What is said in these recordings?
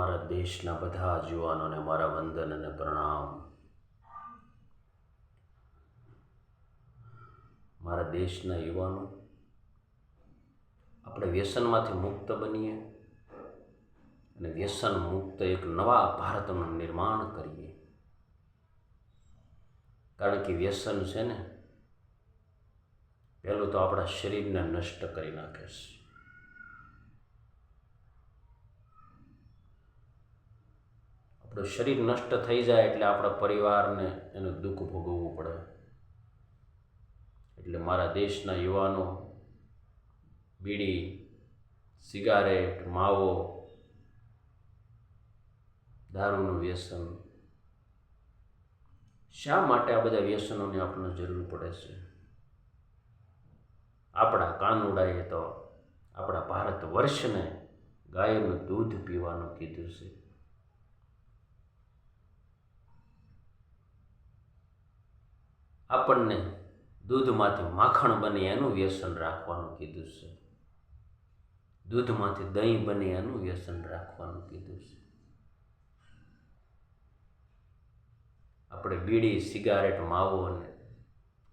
મારા દેશના બધા યુવાનોને મારા વંદન અને પ્રણામ. મારા દેશના યુવાનો, આપણે વ્યસનમાંથી મુક્ત બનીએ અને વ્યસન મુક્ત એક નવા ભારતનું નિર્માણ કરીએ. કારણ કે વ્યસન છે ને, પહેલું તો આપણા શરીરને નષ્ટ કરી નાખે છે. આપણું શરીર નષ્ટ થઈ જાય એટલે આપણા પરિવારને એનું દુઃખ ભોગવવું પડે. એટલે મારા દેશના યુવાનો, બીડી, સિગારેટ, માવો, દારૂનું વ્યસન, શા માટે આ બધા વ્યસનોની આપણને જરૂર પડે છે? આપણા કાનુડાએ તો આપણા ભારત વર્ષને ગાયનું દૂધ પીવાનું કીધું છે. આપણને દૂધમાંથી માખણ બને એનું વ્યસન રાખવાનું કીધું છે. દૂધમાંથી દહીં બને એનું વ્યસન રાખવાનું કીધું છે. આપણે બીડી, સિગારેટ, માવો અને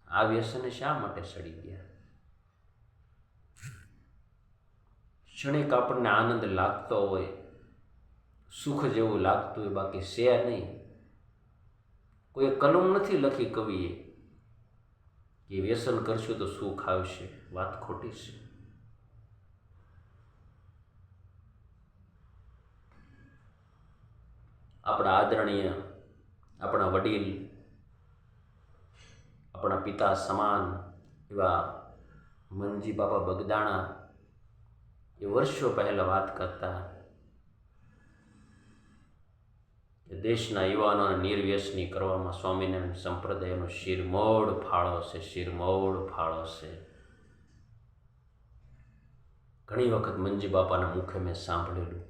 આ વ્યસને શા માટે સડી ગયા? ક્ષણિક આપણને આનંદ લાગતો હોય, સુખ જેવું લાગતું હોય, બાકી છે નહીં. કોઈ કલમ નથી લખી કવિએ કે વ્યસન કરશો તો સુખ આવશે, વાત ખોટી છે. આપણા આદરણીય, આપણા વડીલ, આપણા પિતા સમાન, એવા મનજી બાપા બગદાણા એ વર્ષો પહેલાં વાત કરતા કે દેશના યુવાનોને નિર્વ્યસની કરવામાં સ્વામિનારાયણ સંપ્રદાયનો શિરમોડ ફાળો છે શિરમોડ ફાળો છે. ઘણી વખત મંજી બાપાના મુખે મેં સાંભળેલું.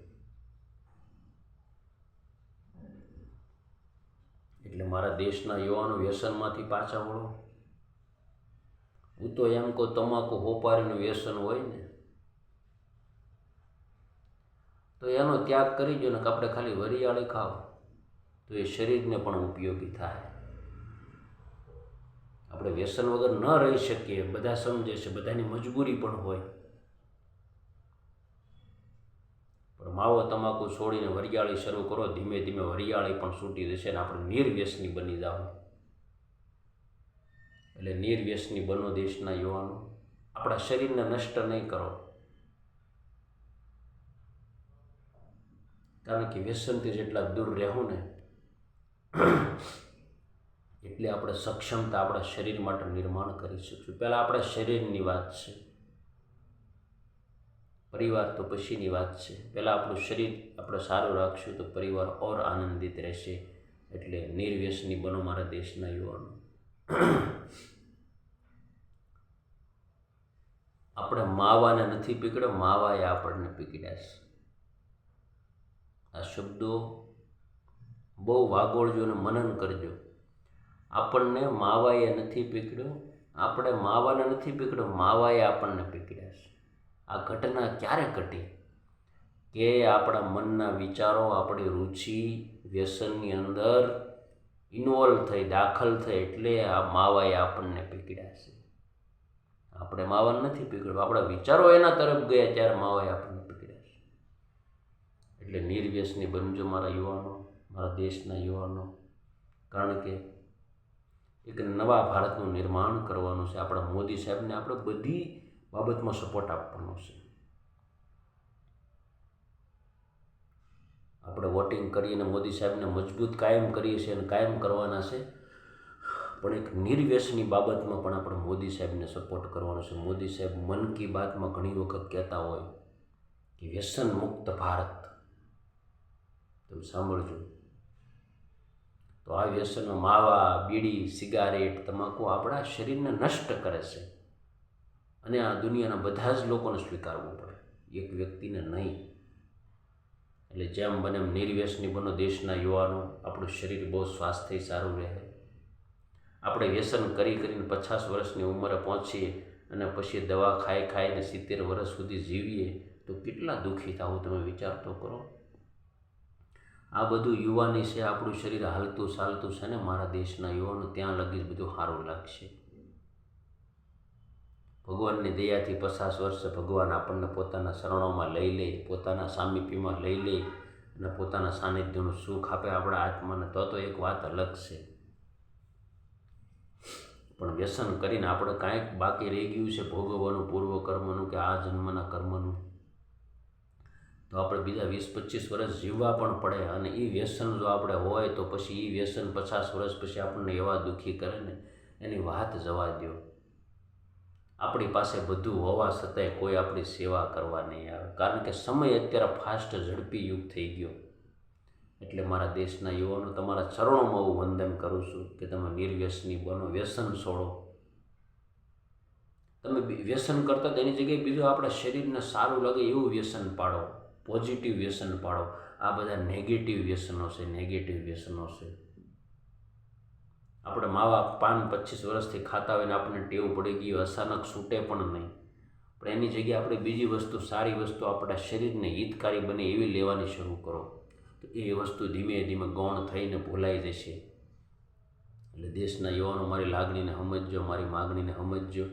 એટલે મારા દેશના યુવાનો વ્યસનમાંથી પાછા વળો. હું તો એમ કહું, તમાકુ હોપારીનું વ્યસન હોય ને, તો એનો ત્યાગ કરી દો ને કે આપણે ખાલી વરિયાળી ખાવ. તો એ શરીરને પણ ઉપયોગી થાય. આપણે વ્યસન વગર ન રહી શકીએ, બધા સમજે છે, બધાની મજબૂરી પણ હોય. પણ માવો તમાકુ છોડીને વરિયાળી શરૂ કરો, ધીમે ધીમે વરિયાળી પણ છૂટી જશે અને આપણે નિર્વ્યસની બની જાઓ એટલે નિર્વ્યસની બનો દેશના યુવાનો. આપણા શરીરને નષ્ટ નહીં કરો. કારણ કે વ્યસનથી જેટલા દૂર રહેવું ને એટલે આપણે સક્ષમતા આપણા શરીર માટે નિર્માણ કરી શકીશું. પહેલાં આપણા શરીરની વાત છે. પરિવાર તો પછીની વાત છે. પહેલાં આપણું શરીર આપણે સારું રાખશું તો પરિવાર ઓર આનંદિત રહેશે. એટલે નિર્વ્યસની બનો મારા દેશના યુવાનો. આપણે માવાને નથી પીકડ્યો માવાએ આપણને પીકડ્યા છે. આ શબ્દો બહુ વાગોળજો અને મનન કરજો. આપણને માવાએ નથી પીકડ્યો આપણે માવાને નથી પીકડ્યો માવાએ આપણને પીકડ્યા છે. આ ઘટના ક્યારે ઘટી? કે આપણા મનના વિચારો, આપણી રુચિ વ્યસનની અંદર ઇન્વોલ્વ થઈ, દાખલ થઈ એટલે આ માવાએ આપણને પીકડ્યા છે. આપણે માવાને નથી પીકડ્યું આપણા વિચારો એના તરફ ગયા, ત્યારે માવાએ આપણને પીકડ્યા છે. એટલે નિર્વ્યસની બનજો મારા યુવાનો. મારા દેશના યુવાનો. કારણ કે એક નવા ભારતનું નિર્માણ કરવાનું છે. આપણા મોદી સાહેબને આપણે બધી બાબતમાં સપોર્ટ આપવાનો છે. આપણે વોટિંગ કરીને મોદી સાહેબને મજબૂત કાયમ કરીએ છીએ અને કાયમ કરવાના છે. પણ એક નિર્વ્યસની બાબતમાં પણ આપણે મોદી સાહેબને સપોર્ટ કરવાનો છે. મોદી સાહેબ મન કી બાતમાં ઘણી વખત કહેતા હોય કે વ્યસન મુક્ત ભારત. તમે સાંભળજો. તો આ વ્યસનો, માવા, બીડી, સિગારેટ, તમાકુ આપણા શરીરને નષ્ટ કરે છે. અને આ દુનિયાના બધા જ લોકોને સ્વીકારવું પડે. એક વ્યક્તિને નહીં. એટલે જેમ બને એમ નિર્વ્યસની બનો દેશના યુવાનો. આપણું શરીર બહુ સ્વાસ્થ્ય સારું રહે. આપણે વ્યસન કરી કરીને પચાસ વર્ષની ઉંમરે પહોંચીએ અને પછી દવા ખાઈ ખાઈને સિત્તેર વર્ષ સુધી જીવીએ તો કેટલા દુઃખી થાવું તમે વિચાર તો કરો. આ બધું યુવાની છે, આપણું શરીર હાલતું ચાલતું છે ને મારા દેશના યુવાનો ત્યાં લગી બધું સારું લાગશે. ભગવાનની દયાથી પચાસ વર્ષે ભગવાન આપણને પોતાના શરણોમાં લઈ લે, પોતાના સામીપીમાં લઈ લે અને પોતાના સાનિધ્યનું સુખ આપે આપણા આત્માને, તો તો એક વાત અલગ છે. પણ વ્યસન કરીને આપણે કાંઈક બાકી રહી ગયું છે ભોગવવાનું પૂર્વ કર્મનું કે આ જન્મના કર્મનું? તો આપણે બીજા વીસ, પચીસ વર્ષ જીવવા પણ પડે અને એ વ્યસન જો આપણે હોય તો પછી એ વ્યસન પચાસ વર્ષ પછી આપણને એવા દુઃખી કરે ને, એની વાત જવા દો આપણી પાસે બધું હોવા છતાંય કોઈ આપણી સેવા કરવા નહીં આવે. કારણ કે સમય અત્યારે ફાસ્ટ ઝડપી યુગ થઈ ગયો. એટલે મારા દેશના યુવાનો તમારા ચરણોમાં હું વંદન કરું છું કે તમે નિર્વ્યસની બનો, વ્યસન છોડો. તમે વ્યસન કરતા તેની જગ્યાએ બીજું આપણા શરીરને સારું લાગે એવું વ્યસન પાડો. પોઝિટિવ વ્યસન પાડો. આ બધા નેગેટિવ વ્યસનો છે નેગેટિવ વ્યસનો છે. આપણે માવા પાન પચીસ વર્ષથી ખાતા હોય ને આપણને ટેવ પડી ગઈ, અચાનક છૂટે પણ નહીં. પણ એની જગ્યાએ આપણે બીજી વસ્તુ, સારી વસ્તુ આપણા શરીરને હિતકારી બને એવી લેવાની શરૂ કરો. તો એ વસ્તુ ધીમે ધીમે ગૌણ થઈને ભૂલાઈ જશે. એટલે દેશના યુવાનો મારી લાગણીને સમજજો, મારી માગણીને સમજજો.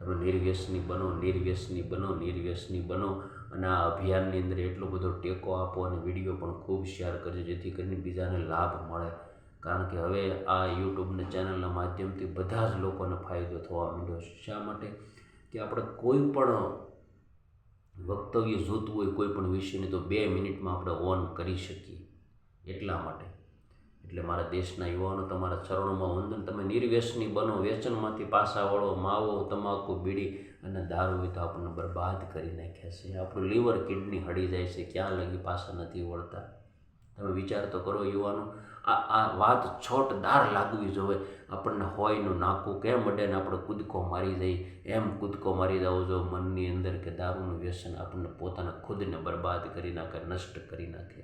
તમે નિર્વ્યસની બનો નિર્વ્યસની બનો નિર્વ્યસની બનો અને આ અભિયાનની અંદર એટલો બધો ટેકો આપો અને વીડિયો પણ ખૂબ શેર કરજો, જેથી કરીને બીજાને લાભ મળે. કારણ કે હવે આ યુટ્યુબના ચેનલના માધ્યમથી બધા જ લોકોને ફાયદો થવા માંડ્યો શા માટે? કે આપણે કોઈ પણ વક્તવ્ય જોતું હોય કોઈ પણ વિષયને તો બે મિનિટમાં આપણે ઓન કરી શકીએ એટલા માટે. એટલે મારા દેશના યુવાનો તમારા ચરણોમાં વંદન. તમે નિર્વ્યસની બનો વેચનમાંથી પાછા વળો, માવો, તમાકુ, બીડી અને દારૂ એ તો આપણને બરબાદ કરી નાખ્યા છે. આપણું લીવર કિડની હળી જાય છે, ક્યાં લગી પાછા નથી વળતા? તમે વિચાર તો કરો યુવાનો, આ આ વાત છોટદાર લાગવી જોઈએ. આપણને હોયનું નાકું કેમ અડે ને આપણે કૂદકો મારી જઈએ એમ કૂદકો મારી જવો જો મનની અંદર કે દારૂનું વ્યસન આપણને પોતાના ખુદને બરબાદ કરી નાખે, નષ્ટ કરી નાખે.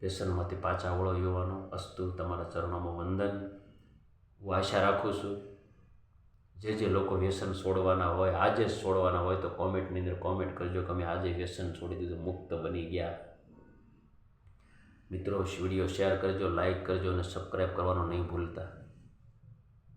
વ્યસનમાંથી પાછા વળો યુવાનો, અસ્તુ, તમારા ચરણોમાં વંદન. હું આશા રાખું છું, જે જે લોકો વ્યસન છોડવાના હોય, આજે જ છોડવાના હોય, તો કોમેન્ટની અંદર કોમેન્ટ કરજો કે અમે આજે વ્યસન છોડી દીધું, મુક્ત બની ગયા. મિત્રો, વીડિયો શેર કરજો લાઈક કરજો અને સબસ્ક્રાઈબ કરવાનું નહીં ભૂલતા.